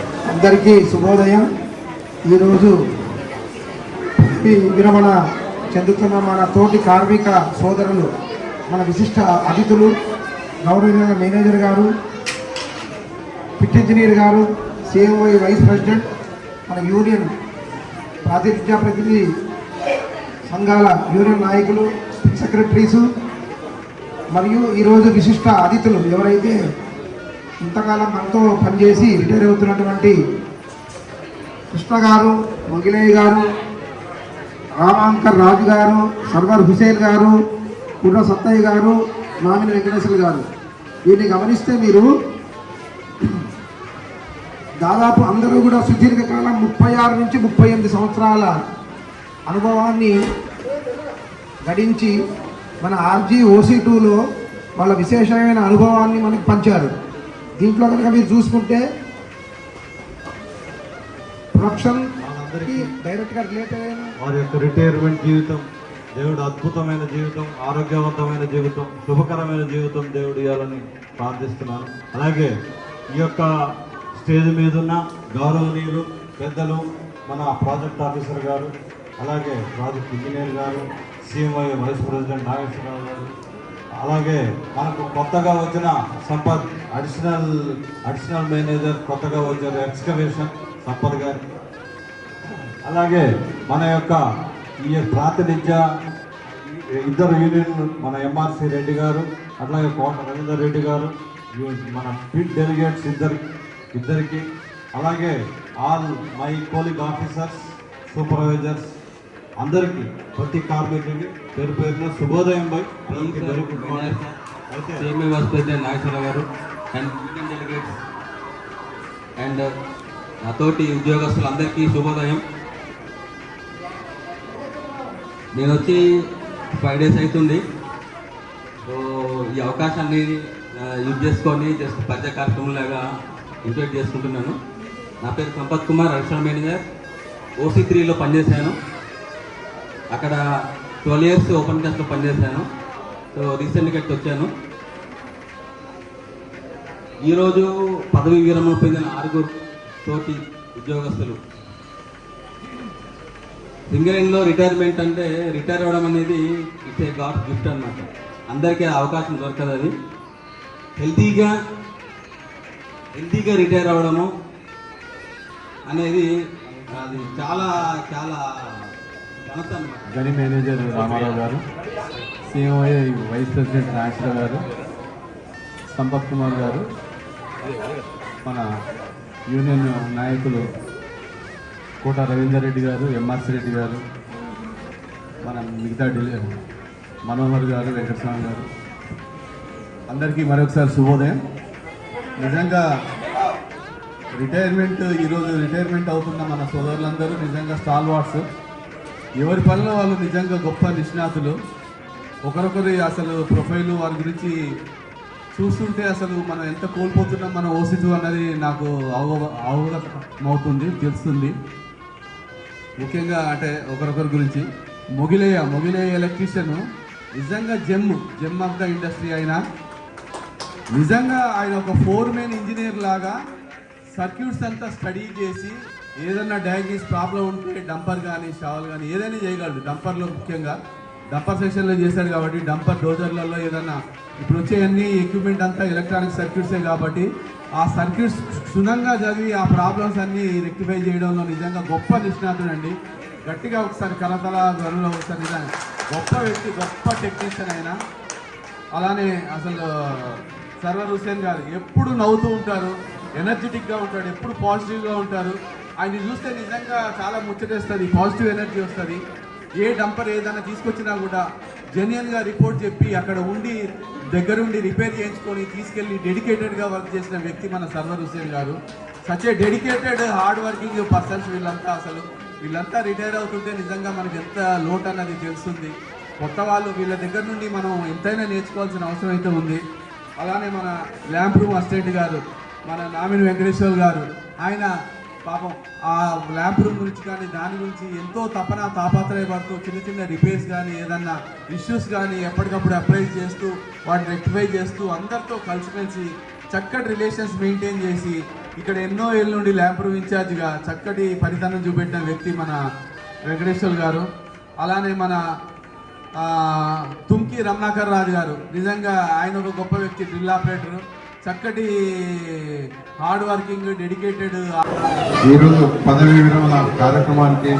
అందరికీ శుభోదయం. ఈరోజు విరమణ చెందుతున్న మన తోటి కార్మిక సోదరులు మన విశిష్ట అతిథులు గౌరవనీయ మేనేజర్ గారు పిట్ ఇంజనీర్ గారు సిఎంఓ వైస్ ప్రెసిడెంట్ మన యూనియన్ ప్రాతినిధ్య ప్రతినిధి సంఘాల యూనియన్ నాయకులు సెక్రటరీసు మరియు ఈరోజు విశిష్ట అతిథులు ఎవరైతే ఇంతకాలం మనతో పనిచేసి రిటైర్ అవుతున్నటువంటి కృష్ణ గారు మంగిలయ్య గారు రామాంకర్ రాజు గారు సర్వర్ హుసేన్ గారు కుర్ర సత్తయ్య గారు మామిని వెంకటేశ్వర గారు. వీరిని గమనిస్తే మీరు దాదాపు అందరూ కూడా సుదీర్ఘకాలం ముప్పై ఆరు నుంచి ముప్పై ఎనిమిది సంవత్సరాల అనుభవాన్ని గడించి మన ఆర్జీ ఓసీ టూలో వాళ్ళ విశేషమైన అనుభవాన్ని మనకు పంచారు. దీంట్లో కనుక మీరు చూసుకుంటే ప్రొడక్షన్ డైరెక్ట్గా రిలేటెడ్ అయిన వారి యొక్క రిటైర్మెంట్ జీవితం దేవుడు అద్భుతమైన జీవితం ఆరోగ్యవంతమైన జీవితం శుభకరమైన జీవితం దేవుడు ఇవ్వాలని ప్రార్థిస్తున్నాను. అలాగే ఈ యొక్క స్టేజ్ మీద ఉన్న గౌరవనీయులు పెద్దలు మన ప్రాజెక్ట్ ఆఫీసర్ గారు అలాగే ప్రాజెక్ట్ ఇంజనీర్ గారు సిఎంఐ వైస్ ప్రెసిడెంట్ నాగేశ్వరరావు గారు అలాగే మనకు కొత్తగా వచ్చిన సంపత్ అడిషనల్ అడిషనల్ మేనేజర్ కొత్తగా వచ్చారు ఎక్స్కవేషన్ సంపత్ గారు. అలాగే మన యొక్క ఈ ప్రాతినిధ్య ఇద్దరు యూనియన్ మన ఎంఆర్సి రెడ్డి గారు అట్లాగే కోట రవీందర్ రెడ్డి గారు మన ఫీల్డ్ డెలిగేట్స్ ఇద్దరు ఇద్దరికి అలాగే all my colleague officers supervisors అందరికీ ప్రతి కార్మికుడికి పేరు పేరున శుభోదయం బై. అందరికీ morning. అయితే సిఎంఏ వైస్ ప్రెసిడెంట్ నాగేశ్వర గారు అండ్ యూనియన్ డెలిగేట్స్ అండ్ నాతోటి ఉద్యోగస్తులందరికీ శుభోదయం. నేను వచ్చి ఫైవ్ డేస్ అవుతుంది. సో ఈ అవకాశాన్ని యూజ్ చేసుకొని జస్ట్ పద్య కార్యక్రమం లాగా ఇంక్లూడ్ చేసుకుంటున్నాను. నా పేరు Sampath Kumar additional manager. OC త్రీలో పనిచేశాను. అక్కడ ట్వెల్వ్ ఇయర్స్ ఓపెన్ క్లాస్లో పనిచేశాను. సో రీసెంట్గా ఇక్కడికి వచ్చాను. ఈరోజు పదవి విరమణ పొందిన ఆరుగురు తోటి ఉద్యోగస్తులు. సింగరేణిలో రిటైర్మెంట్ అంటే రిటైర్ అవ్వడం అనేది ఇట్స్ ఏ గాడ్ గిఫ్ట్ అన్నమాట. అందరికీ అవకాశం దొరకదు అది. హెల్తీగా హెల్తీగా రిటైర్ అవ్వడము అనేది అది చాలా చాలా గని మేనేజర్ రామారావు గారు సిఎంఐ వైస్ ప్రెసిడెంట్ నాగేశ్వరరావు గారు సంపత్ కుమార్ గారు మన యూనియన్ నాయకులు కోట రవీందర్ రెడ్డి గారు ఎంఆర్సి రెడ్డి గారు మన మిగతా ఢిల్లీ మనోహర్ గారు వెంకటస్వామి గారు. అందరికీ మరొకసారి శుభోదయం. నిజంగా రిటైర్మెంట్ ఈరోజు రిటైర్మెంట్ అవుతున్న మన సోదరులందరూ నిజంగా స్టాల్ వాట్స్ ఎవరి పనుల వాళ్ళు నిజంగా గొప్ప నిష్ణాతులు? ఒకరొకరి అసలు ప్రొఫైల్ వారి గురించి చూస్తుంటే అసలు మనం ఎంత కోల్పోతున్నాం మన ఓసిటు అన్నది నాకు అవగ అవగతమవుతుంది తెలుస్తుంది. ముఖ్యంగా అంటే ఒకరొకరి గురించి. మొగిలేయ మొగిలేయ ఎలక్ట్రీషియన్ నిజంగా gem gem of the industry ఆయన నిజంగా ఆయన ఒక ఫోర్ మెయిన్ ఇంజనీర్ లాగా సర్క్యూట్స్ అంతా స్టడీ చేసి ఏదన్నా డయాగ్నోస్ ప్రాబ్లం ఉంటే డంపర్ కానీ షవల్ కానీ ఏదైనా చేయగలడు. డంపర్లో ముఖ్యంగా. డంపర్ సెక్షన్లో చేశాడు కాబట్టి డంపర్ డోజర్లలో ఏదన్నా ఇప్పుడు వచ్చే అన్ని ఎక్విప్మెంట్ అంతా ఎలక్ట్రానిక్ సర్క్యూట్సే కాబట్టి ఆ సర్క్యూట్స్ క్షుణ్ణంగా చదివి ఆ ప్రాబ్లమ్స్ అన్నీ రెక్టిఫై చేయడంలో నిజంగా గొప్ప నిష్ణాతుడండి. గట్టిగా ఒకసారి కలతల గనులో ఒకసారి నిజంగా గొప్ప వ్యక్తి గొప్ప టెక్నీషియన్ అయినా అలానే అసలు సర్వర్ హుసేన్ గారు ఎప్పుడు నవ్వుతూ ఉంటారు. ఎనర్జెటిక్గా ఉంటాడు ఎప్పుడు పాజిటివ్గా ఉంటారు. ఆయన చూస్తే నిజంగా చాలా ముచ్చటేస్తుంది పాజిటివ్ ఎనర్జీ వస్తుంది. ఏ డంపర్ ఏదైనా తీసుకొచ్చినా కూడా జెన్యున్గా రిపోర్ట్ చెప్పి అక్కడ ఉండి దగ్గరుండి రిపేర్ చేయించుకొని తీసుకెళ్ళి డెడికేటెడ్గా వర్క్ చేసిన వ్యక్తి మన సర్వర్ హుసేన్ గారు. Such a dedicated hard working persons వీళ్ళంతా అసలు. వీళ్ళంతా రిటైర్ అవుతుంటే నిజంగా మనకి ఎంత లోటు అన్నది తెలుస్తుంది. కొత్త వాళ్ళు వీళ్ళ దగ్గర నుండి మనం ఎంతైనా నేర్చుకోవాల్సిన అవసరం అయితే ఉంది. అలానే మన ల్యాంప్ రూమ్ అసిస్టెంట్ గారు మన నామిని వెంకటేశ్వర్ గారు ఆయన పాపం ఆ ల్యాంప్ రూమ్ గురించి కానీ దాని గురించి ఎంతో తపన తాపత్రయపడుతూ చిన్న చిన్న రిపేర్స్ కానీ ఏదన్నా ఇష్యూస్ కానీ ఎప్పటికప్పుడు అప్లై చేస్తూ వాటిని రెక్టిఫై చేస్తూ అందరితో కలిసిమెలిసి చక్కటి రిలేషన్స్ మెయింటైన్ చేసి ఇక్కడ ఎన్నో ఏళ్ళ నుండి రూమ్ ఇఛార్జ్గా చక్కటి ఫలితాన్ని చూపెట్టిన వ్యక్తి మన వెంకటేశ్వర్ గారు. అలానే మన తుమ్కి తుంకి రమణాకర్ రాజు గారు. నిజంగా ఆయన ఒక గొప్ప వ్యక్తి డ్రిల్ ఆపరేటరు. చక్కటి హార్డ్ వర్కింగ్ డెడికేటెడ్ ఈరోజు పదవీ విరమణ కార్యక్రమానికి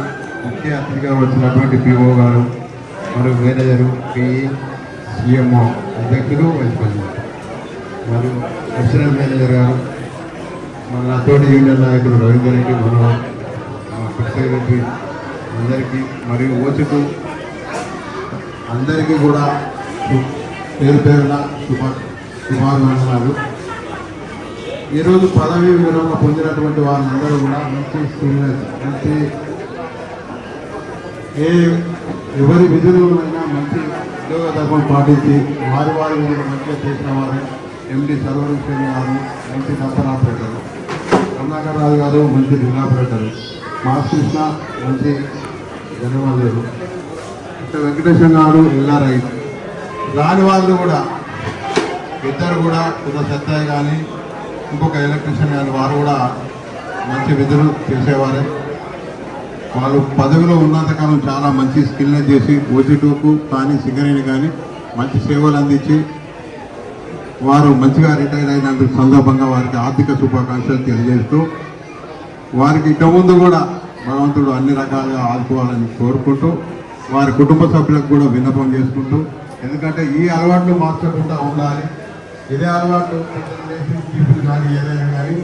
ముఖ్య అతిథిగా వచ్చినటువంటి పిఓ గారు మరియు మేనేజరు పిఈ సిఎంఓ అధ్యక్షులు వైస్ ప్రెసిడెంట్ మరియు అడిషనల్ మేనేజర్ గారు మన తోటి యూనియన్ నాయకులు రవీందర్కి మనోహర్ సెక్రటరీ అందరికీ మరియు ఓచుకు అందరికీ కూడా పేరు పేరున శుభ శుభాభివందనాలు ఈరోజు పదవి విరమణ పొందినటువంటి వాళ్ళందరూ కూడా మంచి సీనియర్స్ మంచి ఏ ఎవరి విధులైనా మంచి ఉద్యోగ పాటించి వారి వారి విధులు మంచిగా చేసిన వారు ఎండి సర్వరీశ్వరి గారు మంచి డంపర్ ఆపరేటర్ కమలాకర్ రాజు గారు మంచి డ్రిల్ ఆపరేటర్ మాస్కృష్ణ మంచి జనవాళ్ళు ఇంకా వెంకటేశ్వర గారు ఎల్ఆర్ఐ. రాని వాళ్ళు కూడా ఇద్దరు కూడా కొంత సత్తాయి కానీ ఇంకొక ఎలక్ట్రీషియన్ కానీ వారు కూడా మంచి విధులు చేసేవారే. వాళ్ళు పదవిలో ఉన్నంతకాలం చాలా మంచి స్కిల్ని చేసి ఓజిటోకు కానీ సింగరేణి కానీ మంచి సేవలు అందించి వారు మంచిగా రిటైర్ అయినందుకు సందర్భంగా వారికి ఆర్థిక శుభాకాంక్షలు తెలియజేస్తూ వారికి ఇక ముందు కూడా భగవంతుడు అన్ని రకాలుగా ఆదుకోవాలని కోరుకుంటూ వారి కుటుంబ సభ్యులకు కూడా విన్నపం చేసుకుంటూ ఎందుకంటే ఈ అలవాట్లు మార్చకుండా ఉండాలి. ఇదే అలవాటు. జీవితం కానీ ఏదైనా కానీ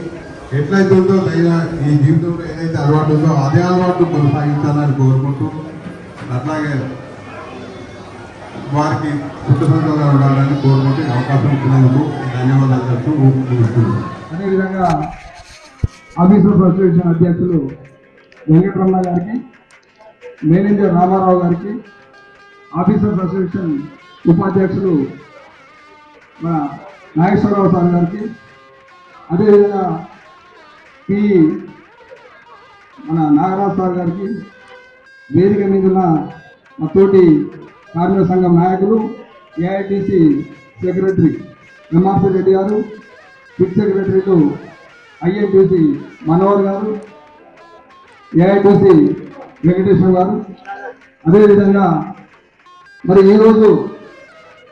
ఎట్లయితే ఉందో దైవ ఈ జీవితంలో ఏదైతే అలవాటు ఉందో అదే అలవాటు కొనసాగించాలని కోరుకుంటూ అట్లాగే వారికి కుటుంబంగా ఉండాలని కోరుకుంటూ అవకాశం ఇచ్చినందుకు ధన్యవాదాలు చెప్తూ అదేవిధంగా అదేవిధంగా ఆఫీసర్స్ అసోసియేషన్ అధ్యక్షులు వెంకటరమణ గారికి మేనేజర్ రామారావు గారికి ఆఫీసర్స్ అసోసియేషన్ ఉపాధ్యక్షులు మన నాగేశ్వరరావు సార్ గారికి. అదేవిధంగా పి. మన నాగరాజు సార్ గారికి వేదిక మీద ఉన్న మా తోటి కార్మిక సంఘం నాయకులు ఏఐటిసి సెక్రటరీ ఎంఆర్సీ రెడ్డి గారు ఫిట్ సెక్రటరీలు ఐఎన్టీసీ మనోహర్ గారు ఏఐటీసీ వెంకటేశ్వర గారు. అదేవిధంగా మరి ఈరోజు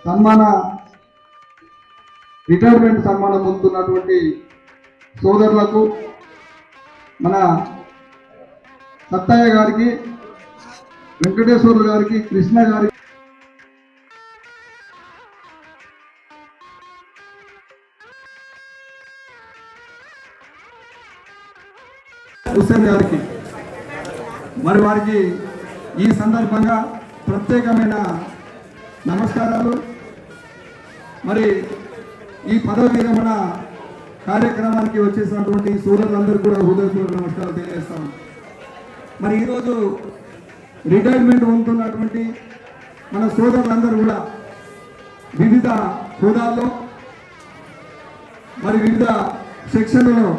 సన్మాన రిటైర్మెంట్ సన్మానం పొందుతున్నటువంటి సోదరులకు మన సత్తయ్య గారికి వెంకటేశ్వర్లు గారికి కృష్ణ గారికి హుస్సేన్ గారికి మరి వారికి ఈ సందర్భంగా ప్రత్యేకమైన నమస్కారాలు. మరి ఈ పదవి విరమణ కార్యక్రమానికి వచ్చేసినటువంటి సోదరులందరూ కూడా హృదయపూర్వక నమస్కారాలు తెలియజేస్తాం. మరి ఈరోజు రిటైర్మెంట్ పొందుతున్నటువంటి మన సోదరులందరూ కూడా వివిధ హోదాల్లో మరి వివిధ సెక్షన్లలో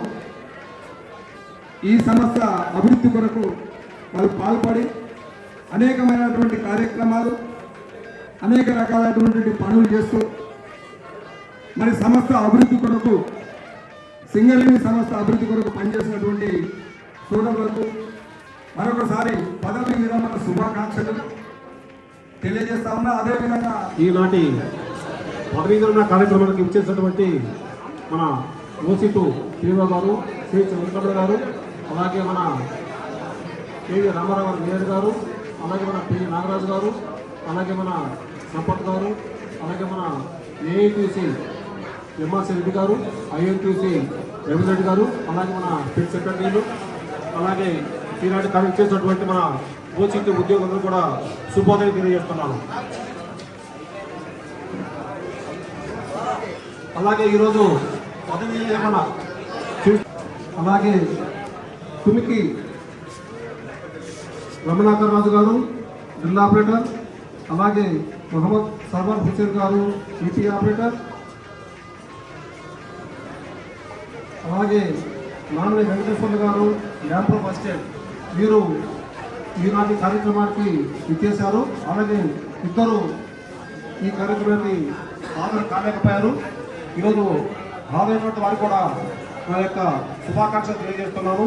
ఈ సంస్థ అభివృద్ధి కొరకు వాళ్ళు పాల్పడి అనేకమైనటువంటి కార్యక్రమాలు అనేక రకాలైనటువంటి పనులు చేస్తూ మరి సంస్థ అభివృద్ధి కొరకు సింగరేణి సంస్థ అభివృద్ధి కొరకు పనిచేసినటువంటి సోదరులకు మరొకసారి పదవి విరమణ శుభాకాంక్షలు తెలియజేస్తా ఉన్నా. అదేవిధంగా ఈనాటి పదవి విరమణ కార్యక్రమానికి ఇచ్చేసినటువంటి మన ఓసిటు శ్రీవా గారు శ్రీ వెంకటరమణ గారు అలాగే మన కేవి రామారావు గారు మేయర్ గారు అలాగే మన పి నాగరాజు గారు అలాగే మన సంపత్ గారు అలాగే మన ఏఐటీసీ ఎంఆర్సీ రెడ్డి గారు ఐఎన్టీసీ రెడ్డి గారు అలాగే మన ఫిట్ సెక్రటరీలు అలాగే ఈనాటి కనెక్ట్ చేసినటువంటి మన కోచింగ్ ఉద్యోగులందరూ కూడా శుభోదయం తెలియజేస్తున్నాను అలాగే ఈరోజు పదవి విరమణ అలాగే తుమికి రమణాకర్ రాజు గారు జిల్లా ఆపరేటర్ అలాగే మొహమ్మద్ సర్వర్ హుసేన్ గారు ఈటీ ఆపరేటర్ అలాగే నాన్నని వెంకటేశ్వర్లు గారు ల్యాంప్రో బస్ స్టాండ్ వీరు ఈనాటి కార్యక్రమానికి ఇచ్చేశారు అలాగే ఇద్దరు ఈ కార్యక్రమాన్ని హాజరు కాలేకపోయారు. ఈరోజు హాజరైనటువంటి వారు కూడా నా యొక్క శుభాకాంక్షలు తెలియజేస్తున్నాను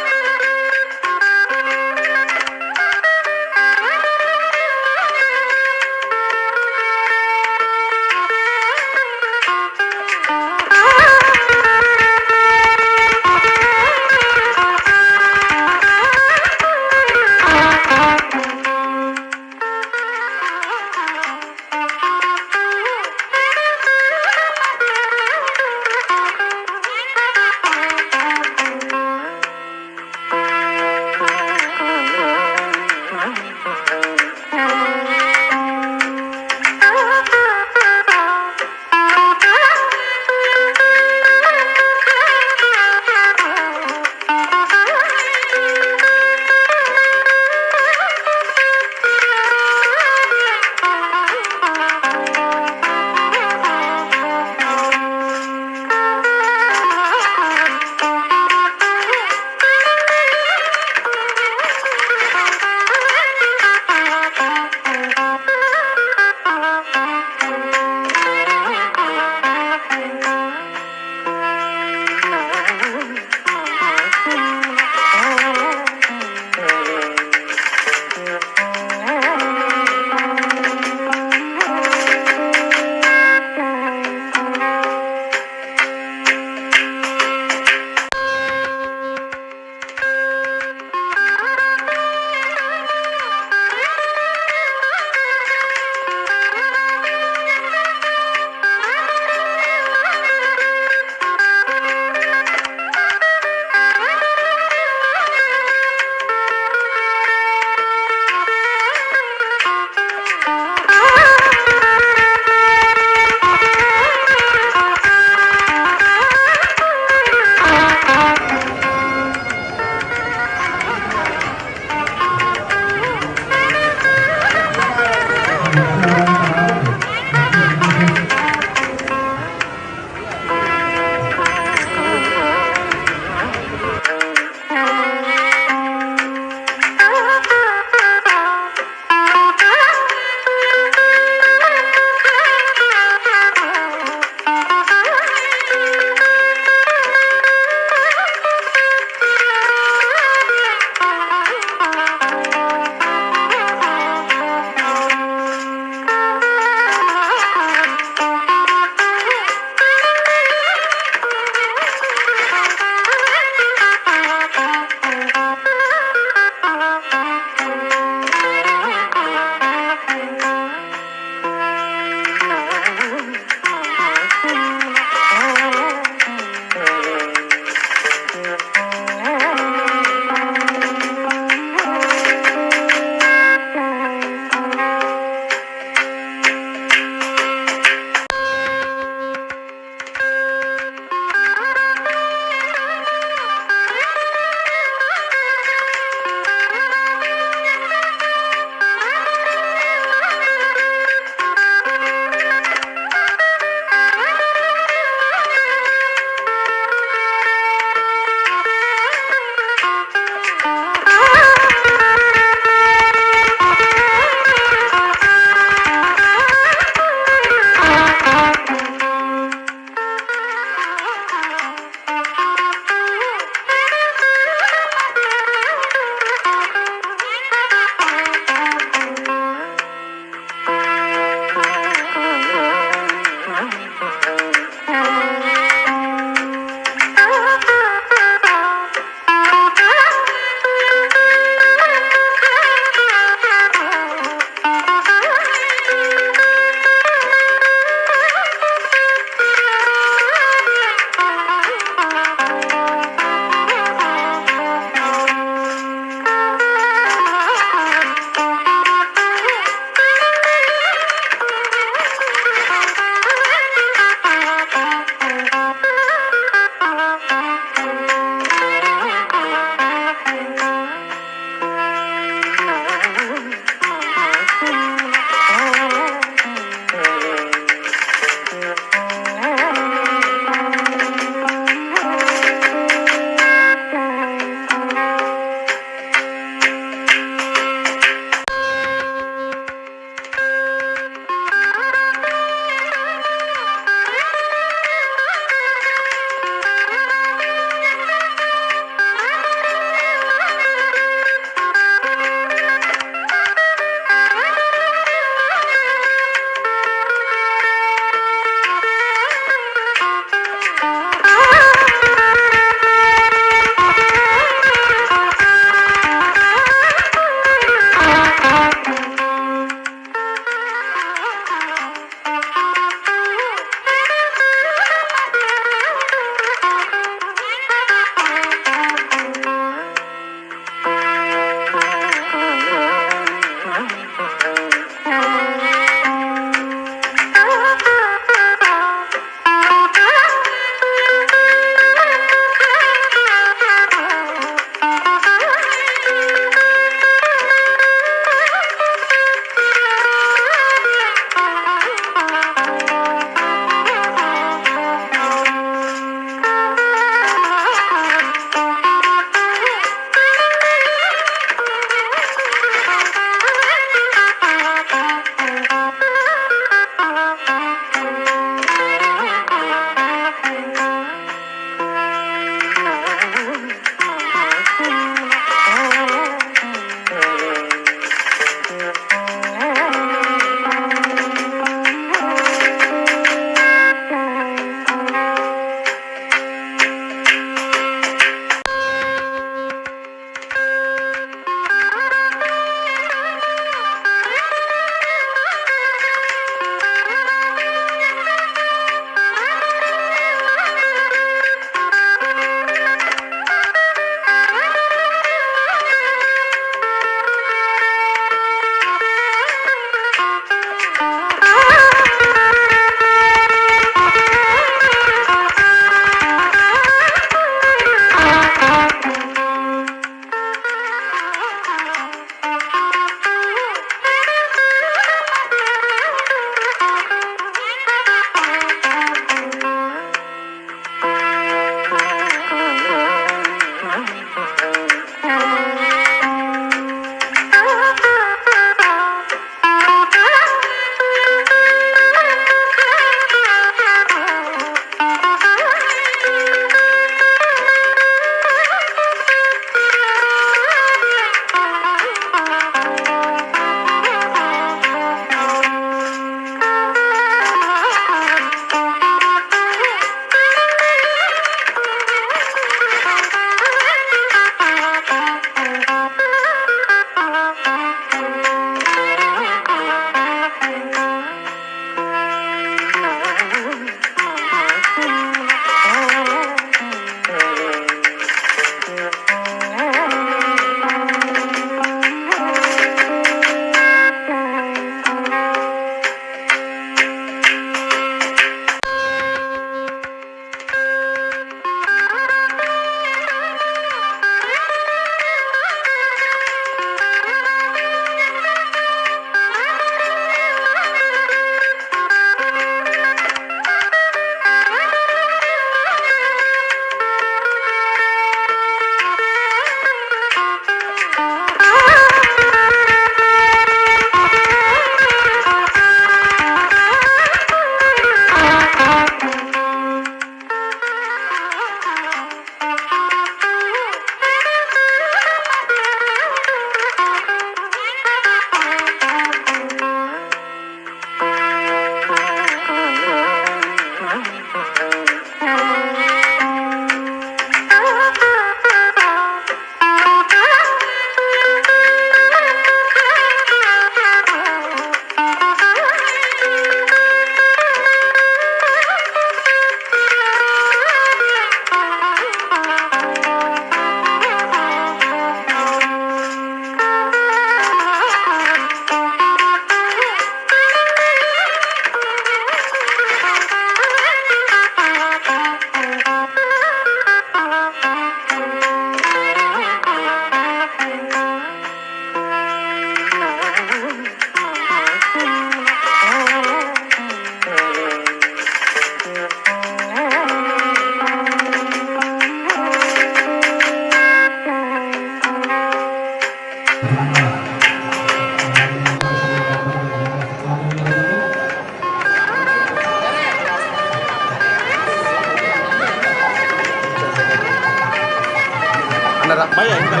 可以